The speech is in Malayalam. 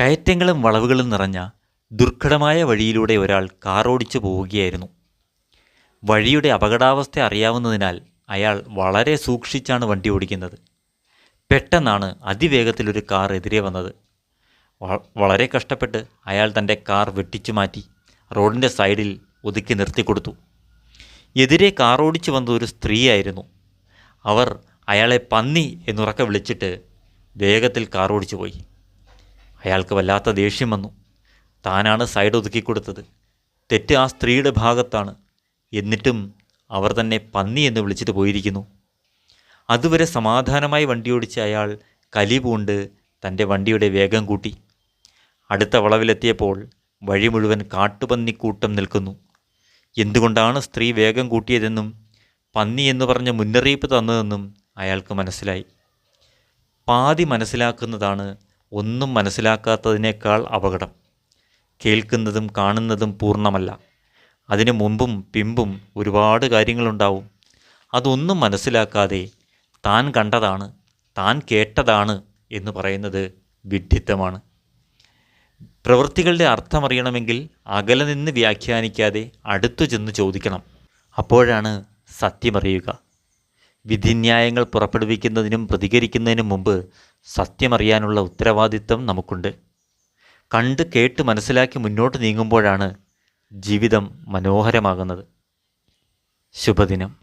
കയറ്റങ്ങളും വളവുകളും നിറഞ്ഞ ദുർഘടമായ വഴിയിലൂടെ ഒരാൾ കാറോടിച്ചു പോവുകയായിരുന്നു. വഴിയുടെ അപകടാവസ്ഥ അറിയാവുന്നതിനാൽ അയാൾ വളരെ സൂക്ഷിച്ചാണ് വണ്ടി ഓടിക്കുന്നത്. പെട്ടെന്നാണ് അതിവേഗത്തിലൊരു കാർ എതിരെ വന്നത്. വളരെ കഷ്ടപ്പെട്ട് അയാൾ തന്റെ കാർ വെട്ടിച്ചു മാറ്റി റോഡിന്റെ സൈഡിൽ ഒതുക്കി നിർത്തിക്കൊടുത്തു എതിരെ കാറോടിച്ചു വന്ന ഒരു സ്ത്രീയായിരുന്നു. അവർ അയാളെ പന്നി എന്നുറക്കെ വിളിച്ചിട്ട് വേഗത്തിൽ കാറോടിച്ചു പോയി. അയാൾക്ക് വല്ലാത്ത ദേഷ്യം വന്നു. താനാണ് സൈഡ് ഒതുക്കി കൊടുത്തത്. തെറ്റ് ആ സ്ത്രീയുടെ ഭാഗത്താണ്. എന്നിട്ടും അവർ തന്നെ പന്നി എന്ന് വിളിച്ചിട്ട് പോയിരിക്കുന്നു. അതുവരെ സമാധാനമായി വണ്ടിയോടിച്ച അയാൾ കലി പൂണ്ട് തന്റെ വണ്ടിയുടെ വേഗം കൂട്ടി. അടുത്ത വളവിലെത്തിയപ്പോൾ വഴി മുഴുവൻ കാട്ടുപന്നിക്കൂട്ടം നിൽക്കുന്നു. എന്തുകൊണ്ടാണ് സ്ത്രീ വേഗം കൂട്ടിയതെന്നും പന്നി എന്ന് പറഞ്ഞ മുന്നറിയിപ്പ് തന്നതെന്നും അയാൾക്ക് മനസ്സിലായി. പാതി മനസ്സിലാക്കുന്നതാണ് ഒന്നും മനസ്സിലാക്കാത്തതിനേക്കാൾ അപകടം. കേൾക്കുന്നതും കാണുന്നതും പൂർണമല്ല. അതിനു മുമ്പും പിമ്പും ഒരുപാട് കാര്യങ്ങളുണ്ടാവും. അതൊന്നും മനസ്സിലാക്കാതെ താൻ കണ്ടതാണ് താൻ കേട്ടതാണ് എന്ന് പറയുന്നത് വിഡ്ഢിത്തമാണ്. പ്രവൃത്തികളുടെ അർത്ഥമറിയണമെങ്കിൽ അകലെ നിന്ന് വ്യാഖ്യാനിക്കാതെ അടുത്തു ചെന്ന് ചോദിക്കണം. അപ്പോഴാണ് സത്യമറിയുക. വിധിന്യായങ്ങൾ പുറപ്പെടുവിക്കുന്നതിനും പ്രതികരിക്കുന്നതിനും മുമ്പ് സത്യമറിയാനുള്ള ഉത്തരവാദിത്തം നമുക്കുണ്ട്. കണ്ട് കേട്ട് മനസ്സിലാക്കി മുന്നോട്ട് നീങ്ങുമ്പോഴാണ് ജീവിതം മനോഹരമാകുന്നത്. ശുഭദിനം.